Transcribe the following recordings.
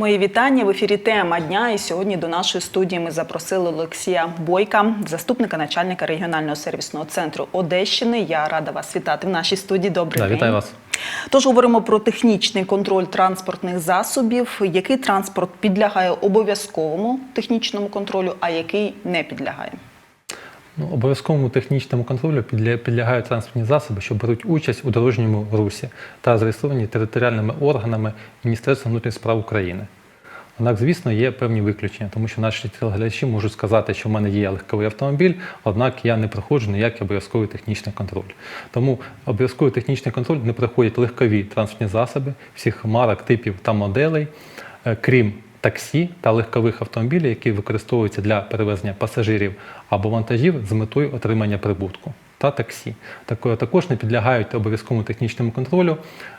Мої вітання в ефірі тема дня. І сьогодні до нашої студії ми запросили Олексія Бойка, заступника начальника регіонального сервісного центру Одещини. Я рада вас вітати в нашій студії. Добрий Да, день. вітаю вас. Тож говоримо про технічний контроль транспортних засобів. Який транспорт підлягає обов'язковому технічному контролю, а який не підлягає? Ну, обов'язковому технічному контролю підлягають транспортні засоби, що беруть участь у дорожньому русі та зареєстровані територіальними органами Міністерства внутрішніх справ України. Однак, звісно, є певні виключення, тому що наші телеглядачі можуть сказати, що в мене є легковий автомобіль, однак я не проходжу ніякий обов'язковий технічний контроль. Тому обов'язковий технічний контроль не проходять легкові транспортні засоби всіх марок, типів та моделей, е, крім таксі та легкових автомобілів, які використовуються для перевезення пасажирів або вантажів з метою отримання прибутку. Та таксі. Так- Також не підлягають обов'язковому технічному контролю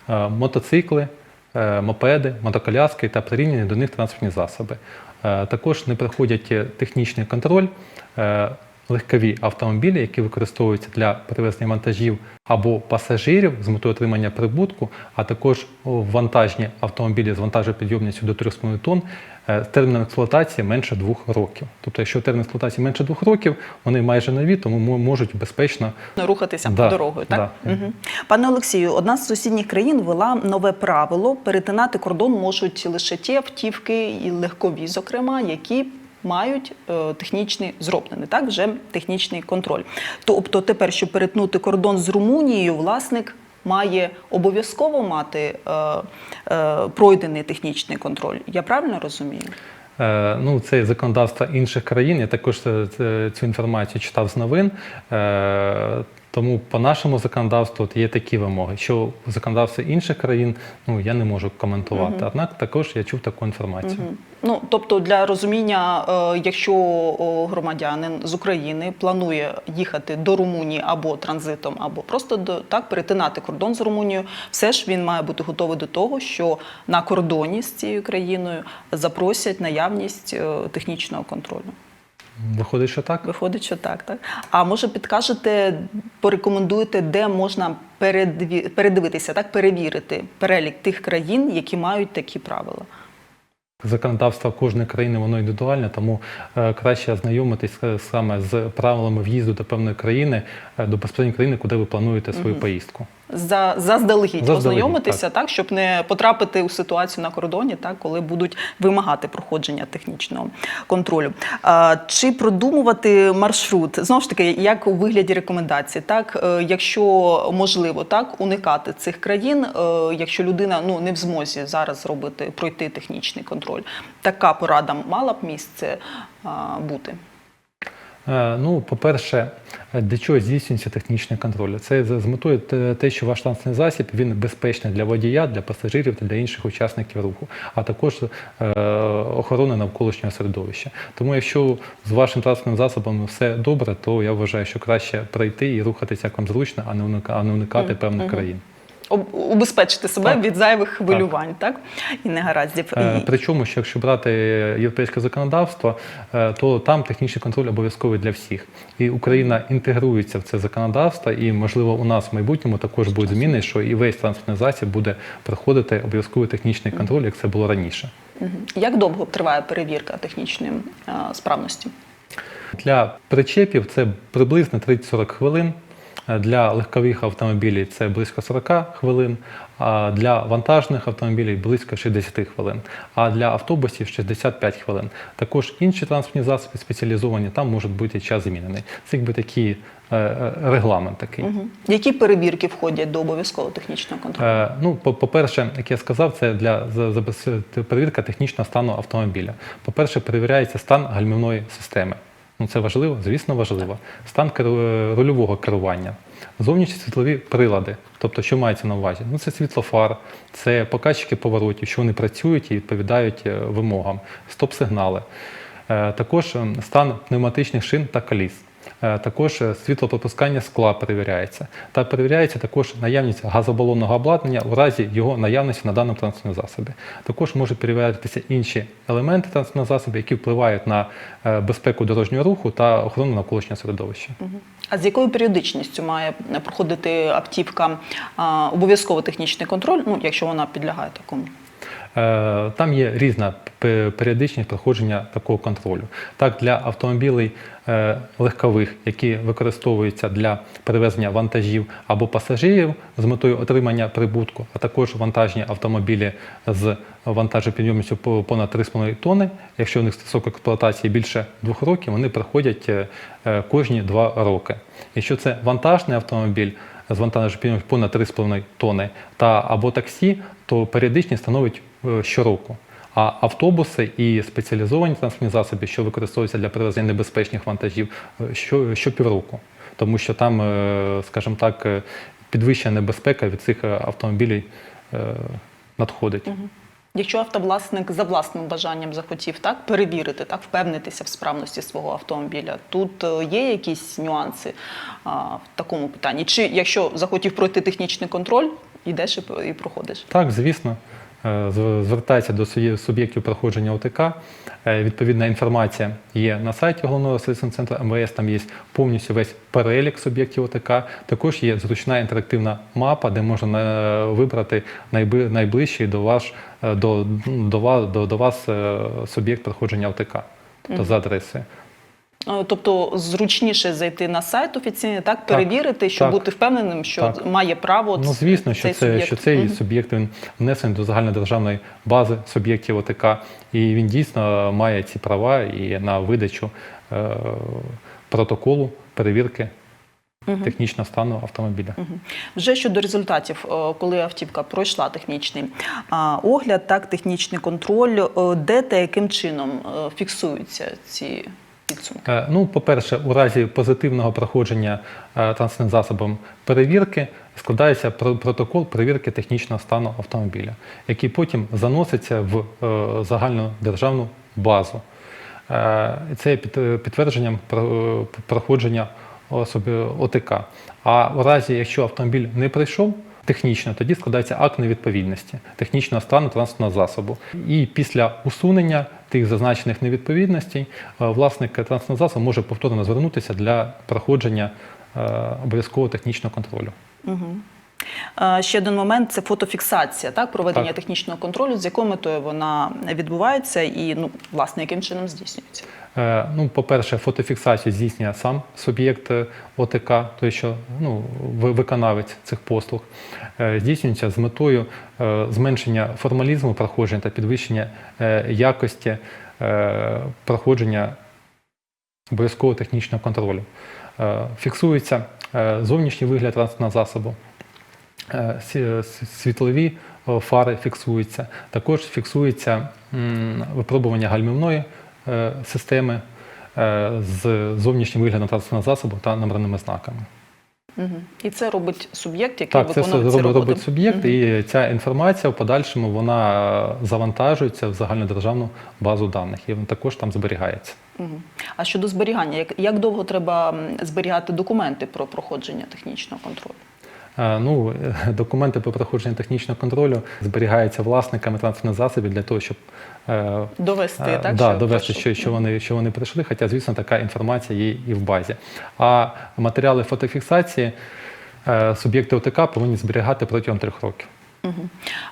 е, мотоцикли, е, мопеди, мотоколяски та прирівняні до них транспортні засоби. Е, Також не проходять е, технічний контроль е, легкові автомобілі, які використовуються для перевезення вантажів або пасажирів з метою отримання прибутку, а також вантажні автомобілі з вантажопідйомністю до 3,5 тонн е, з терміном експлуатації менше двох років. Тобто, якщо термін експлуатації менше двох років, вони майже нові, тому мо- можуть безпечно Рухатися Да, дорогою, так? да. Угу. Пане Олексію, одна з сусідніх країн ввела нове правило: перетинати кордон можуть лише ті автівки, і легкові, зокрема, які мають е, технічний зроблений, так вже технічний контроль. Тобто, тепер, щоб перетнути кордон з Румунією, власник має обов'язково мати е, е, пройдений технічний контроль. Я правильно розумію? Е, Ну, це законодавство інших країн. Я також е, цю інформацію читав з новин. Е, Тому по нашому законодавству от є такі вимоги, що в законодавстві інших країн ну я не можу коментувати. Однак також я чув таку інформацію. Мгм. Ну тобто для розуміння, е, якщо громадянин з України планує їхати до Румунії або транзитом, або просто до так перетинати кордон з Румунією, все ж він має бути готовий до того, що на кордоні з цією країною запросять наявність е, технічного контролю. Виходить, що так? Виходить, що так, так. А може підкажете, порекомендуєте, де можна передві- передивитися, так перевірити перелік тих країн, які мають такі правила. Законодавство кожної країни воно індивідуальне, тому е, краще ознайомитись е, саме з правилами в'їзду до певної країни, е, до безпосередньої країни, куди ви плануєте свою поїздку. За заздалегідь ознайомитися, так. щоб не потрапити у ситуацію на кордоні, так коли будуть вимагати проходження технічного контролю. А, чи продумувати маршрут знову ж таки, як у вигляді рекомендацій, так е, якщо можливо, так уникати цих країн, е, якщо людина ну не в змозі зараз зробити пройти технічний контроль, така порада мала б місце а, бути. Е, Ну, по-перше, е, для чого здійснюється технічний контроль? Це з метою те- що ваш транспортний засіб він безпечний для водія, для пасажирів та для інших учасників руху, а також е, охорони навколишнього середовища. Тому, якщо з вашим транспортним засобом все добре, то я вважаю, що краще пройти і рухатися як вам зручно, а не а не уникати певних країн. Убезпечити себе Так. від зайвих хвилювань, так. і негараздів. Е, І- Причому, що якщо брати європейське законодавство, е, то там технічний контроль обов'язковий для всіх. І Україна інтегрується в це законодавство, і можливо у нас в майбутньому також будуть зміни, що і весь транспортний засіб буде проходити обов'язковий технічний контроль, як це було раніше. Як довго триває перевірка технічної е, справності? Для причепів це приблизно 30-40 хвилин. Е, Для легкових автомобілів це близько 40 хвилин, а для вантажних автомобілів близько 60 хвилин, а для автобусів 65 хвилин. Також інші транспортні засоби спеціалізовані, там може бути час змінений. Це якби такий е, е, регламент такий. Мгм. Які перевірки входять до обов'язкового технічного контролю? Е, Ну, по- по-перше, як я сказав, це для перевірка технічного стану автомобіля. По-перше, перевіряється стан гальмівної системи. Ну, це важливо, звісно, важливо. Стан керу- рульового керування, зовнішні світлові прилади. Тобто, що мається на увазі? Ну, це світлофар, це показчики поворотів, що вони працюють і відповідають е, вимогам, стоп-сигнали. Е, Також ем, стан пневматичних шин та коліс. Е, Також е, світлопропускання скла перевіряється. Та перевіряється також наявність газобалонного обладнання у разі його наявності на даному транспортному засобі. Також можуть перевірятися інші елементи транспортного засобу, які впливають на е, безпеку дорожнього руху та охорону навколишнього середовища. А з якою періодичністю має проходити автівка обов'язково технічний контроль, ну якщо вона підлягає такому? Е, Там є різна періодичність проходження такого контролю. Так, для автомобілів е, легкових, які використовуються для перевезення вантажів або пасажирів з метою отримання прибутку, а також вантажні автомобілі з вантажопідйомністю по- понад 3,5 тонни. Якщо у них строк експлуатації більше двох років, вони проходять е, кожні два роки. Якщо це вантажний автомобіль з вантажопідйомністю понад 3,5 тонни та або таксі, то періодичність становить е, щороку. А автобуси і спеціалізовані транспортні засоби, що використовуються для перевезення небезпечних вантажів, що, що, щопівроку. Тому що там, е, скажімо так, е, підвищена небезпека від цих е, автомобілів е, надходить. Якщо автовласник за власним бажанням захотів так перевірити, так впевнитися в справності свого автомобіля, тут е, є якісь нюанси а, в такому питанні? Чи якщо захотів пройти технічний контроль, ідеш і, проходиш? Так, звісно, звертається до суб'є- суб'єктів проходження ОТК. Е, Відповідна інформація є на сайті головного сервісного центру МВС. Там є повністю весь перелік суб'єктів ОТК. Також є зручна інтерактивна мапа, де можна е, вибрати найближчий до вас е, до, до до, до вас е, суб'єкт проходження ОТК, тобто за адресою. Е, Тобто зручніше зайти на сайт офіційний, так перевірити, щоб так. бути впевненим, що Так. має право Ну, звісно, що, цей це, суб'єкт. що цей Мгм. суб'єкт він внесений до загальнодержавної бази суб'єктів ОТК, і він дійсно має ці права і на видачу е, протоколу перевірки технічного стану автомобіля. Вже щодо результатів, е, коли автівка пройшла технічний огляд, так технічний контроль, е, де та яким чином фіксуються ці підсумки? Е, Ну, по-перше, у разі позитивного проходження е, транспортним засобом перевірки складається про- протокол перевірки технічного стану автомобіля, який потім заноситься в е, загальну державну базу. Це є під- підтвердженням про- проходження ОТК. А у разі, якщо автомобіль не пройшов технічно, тоді складається акт невідповідності технічного стану транспортного засобу. І після усунення тих зазначених невідповідностей е, власник транспортного засобу може повторно звернутися для проходження е, обов'язкового технічного контролю. Е, Ще один момент це фотофіксація, так проведення Так. технічного контролю, з якою метою вона відбувається, і ну власне яким чином здійснюється. Е, Ну, по-перше, фотофіксацію здійснює сам суб'єкт е, ОТК, той, що ну, виконавець цих послуг, Е, здійснюється з метою зменшення формалізму проходження та підвищення якості проходження обов'язкового технічного контролю. Фіксується зовнішній вигляд транспортного засобу, світлові фари фіксуються. Також фіксується випробування гальмівної системи е, з зовнішнім виглядом транспортного засобу та номерними знаками. Угу. І це робить суб'єкт, який Так, це виконує ці робить, роботи. робить суб'єкт, і ця інформація в подальшому вона е, завантажується в загальнодержавну базу даних, і вона також там зберігається. Мгм. А щодо зберігання, як, як довго треба зберігати документи про проходження технічного контролю? Ну, документи про проходження технічного контролю зберігаються власниками транспортних засобів для того, щоб е, Довести, Е, так? да, що довести, що, що, вони, що вони прийшли, хоча, звісно, така інформація є і в базі. А матеріали фотофіксації е, суб'єкти ОТК повинні зберігати протягом трьох років.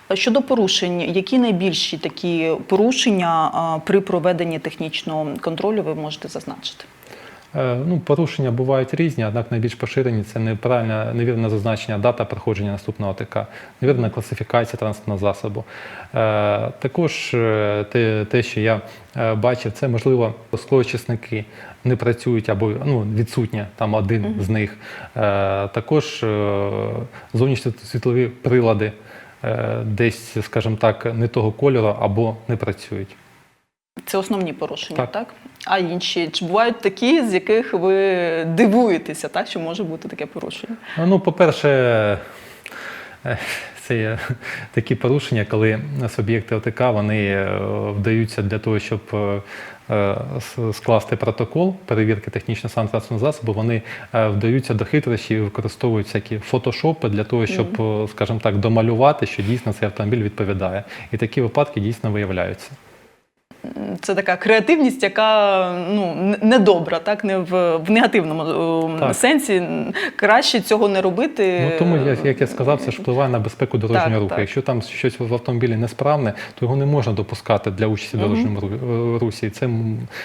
А Щодо порушень, які найбільші такі порушення а, при проведенні технічного контролю ви можете зазначити? Е, Ну, порушення бувають різні, однак найбільш поширені це неправильне, невірне зазначення дата проходження наступного ОТК, невірна класифікація транспортного засобу. Е, Також е, те, те, що я бачив, це можливо склоочисники не працюють або ну, відсутня там один з них. Також зовнішні світлові прилади десь, скажімо так, не того кольору або не працюють. Це основні порушення, так? Так. А інші чи бувають такі, з яких ви дивуєтеся, так що може бути таке порушення? Ну, по-перше, е, це є такі порушення, коли суб'єкти ОТК вони е, вдаються для того, щоб е, скласти протокол перевірки технічного стану транспортного засобу, вони вдаються до хитрощів і використовують всякі фотошопи для того, щоб, скажімо так, домалювати, що дійсно цей автомобіль відповідає. І такі випадки дійсно виявляються. Це така креативність, яка ну недобра, так не в, в негативному е, Так. сенсі. Краще цього не робити. Ну тому, як, як я сказав, це ж впливає на безпеку дорожнього Так, руху. так. Якщо там щось в автомобілі несправне, то його не можна допускати для участі в дорожньому е, русі. І Це,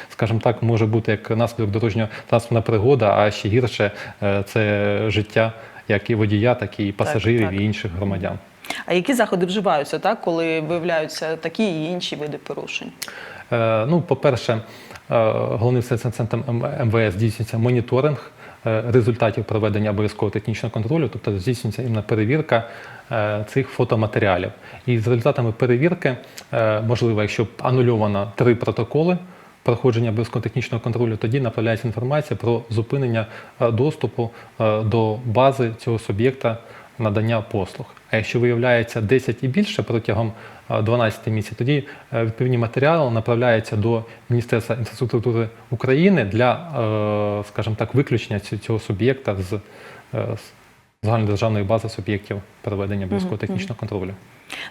скажімо так, може бути як наслідок дорожньо транспортна пригода, а ще гірше е, це життя як і водія, так і пасажирів так. і інших громадян. А які заходи вживаються, так, коли виявляються такі і інші види порушень? Е, Ну, по-перше, е, головним центром МВС здійснюється моніторинг е, результатів проведення обов'язкового технічного контролю, тобто здійснюється іменно перевірка е, цих фотоматеріалів. І з результатами перевірки, можливо, якщо анульовано три протоколи. Проходження обов'язкового технічного контролю, тоді направляється інформація про зупинення доступу до бази цього суб'єкта надання послуг. А якщо виявляється 10 і більше протягом е, 12 місяців, тоді е, відповідні матеріали направляються до Міністерства інфраструктури України для, е, скажімо так, виключення цього суб'єкта е, з загальнодержавної бази суб'єктів проведення близького технічного контролю.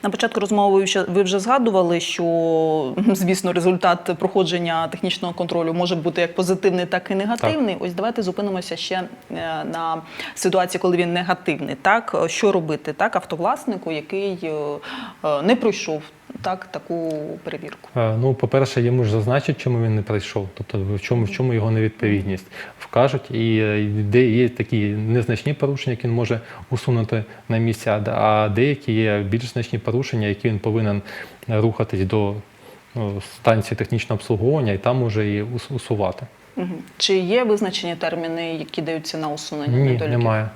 На початку розмови ви вже згадували, що звісно результат проходження технічного контролю може бути як позитивний, так і негативний. Ось давайте зупинимося ще е, на ситуації, коли він негативний. Так Е, що робити так автовласнику, який е, не пройшов так таку перевірку. Е, Ну, по-перше, йому ж зазначать, чому він не прийшов, тобто в чому, в чому його невідповідність. Вкажуть, і е, де є такі незначні порушення, які він може усунути на місці, а деякі є більш значні порушення, які він повинен рухатись до ну, станції технічного обслуговування і там може і усувати. Мгм. Чи є визначені терміни, які даються на усунення Ні, недоліків? немає.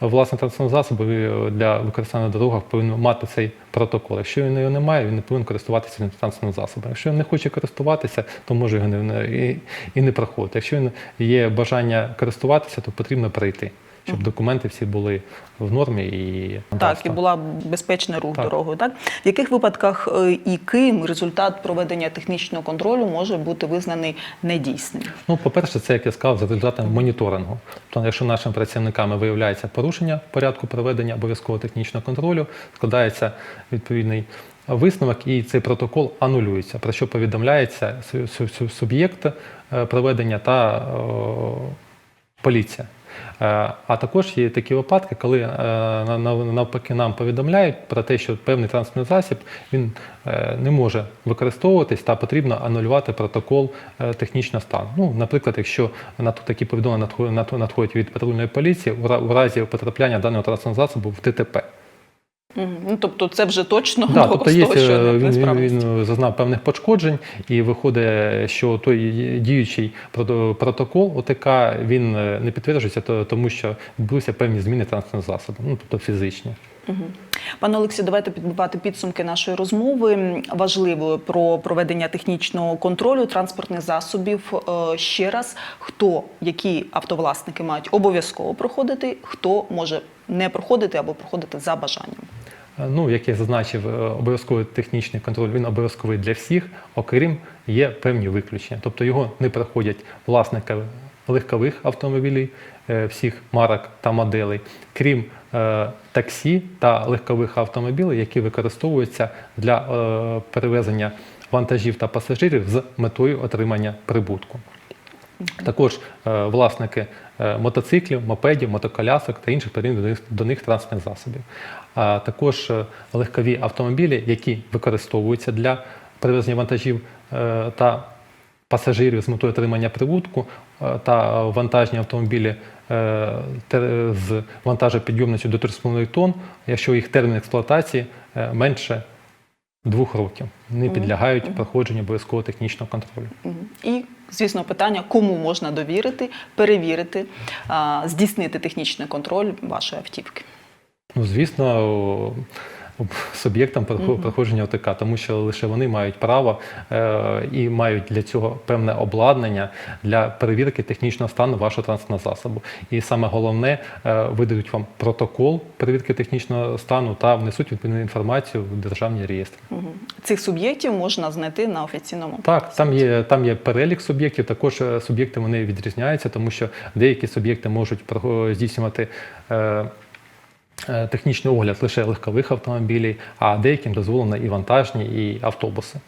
Власне, транспортні засіб е, для використання на дорогах повинен мати цей протокол. Якщо він його не має, він не повинен користуватися транспортним засобом. Якщо він не хоче користуватися, то може його не- і, і не проходити. Якщо він є бажання користуватися, то потрібно прийти, щоб документи всі були в нормі і Так, і була безпечний рух Так. дорогою. Так в яких випадках е, і ким результат проведення технічного контролю може бути визнаний недійсним? Ну, по-перше, це, як я сказав, за результатами моніторингу. Тобто, якщо нашими працівниками виявляється порушення порядку проведення обов'язкового технічного контролю, складається відповідний висновок, і цей протокол анулюється, про що повідомляється су- су- су- суб'єкт е, проведення та поліція. Е, А також є такі випадки, коли е, на- на- навпаки нам повідомляють про те, що певний транспортний засіб він е, не може використовуватись та потрібно анулювати протокол технічного стану. Ну, наприклад, якщо на такі повідомлення надходять- від патрульної поліції у разі потрапляння даного транспортного засобу в ДТП. Ну тобто, це вже точно Да, тобто є, що е, він, він, він зазнав певних пошкоджень, і виходить, що той діючий прото- протокол ОТК він е, не підтверджується, то- тому що відбулися певні зміни транспортного засобу, ну тобто фізичні. Пане Олексію, давайте підбивати підсумки нашої розмови. Важливо про проведення технічного контролю транспортних засобів. Е, Ще раз, хто які автовласники мають обов'язково проходити, хто може не проходити або проходити за бажанням. Е, Ну, як я зазначив, е, обов'язковий технічний контроль він обов'язковий для всіх, окрім є певні виключення. Тобто його не проходять власники легкових автомобілів е, всіх марок та моделей, крім таксі та легкових автомобілів, які використовуються для перевезення вантажів та пасажирів з метою отримання прибутку. Також власники мотоциклів, мопедів, мотоколясок та інших подібних до них, транспортних засобів. А також е, легкові автомобілі, які використовуються для перевезення вантажів е, та пасажирів з метою отримання прибутку, е, та вантажні автомобілі е, з вантажопідйомністю до 3,5 тонн, якщо їх термін експлуатації е, менше двох років, не підлягають проходженню обов'язкового технічного контролю. І, звісно, питання, кому можна довірити, перевірити, здійснити технічний контроль вашої автівки. Ну, звісно, суб'єктам прохо- проходження ОТК, тому що лише вони мають право е, і мають для цього певне обладнання для перевірки технічного стану вашого транспортного засобу. І саме головне, е, видадуть вам протокол перевірки технічного стану та внесуть відповідну інформацію в державні реєстри. Цих суб'єктів можна знайти на офіційному Так, там є, там є перелік суб'єктів. Також е, суб'єкти вони відрізняються, тому що деякі суб'єкти можуть здійснювати. Е, Технічний огляд лише легкових автомобілів, а деяким дозволено і вантажні, і автобуси.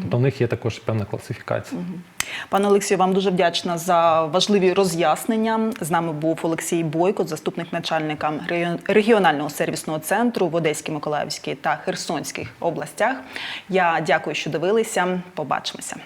Тобто в них є також певна класифікація. Пане Олексію, вам дуже вдячна за важливі роз'яснення. З нами був Олексій Бойко, заступник начальника регіонального сервісного центру в Одеській, Миколаївській та Херсонських областях. Я дякую, що дивилися. Побачимося.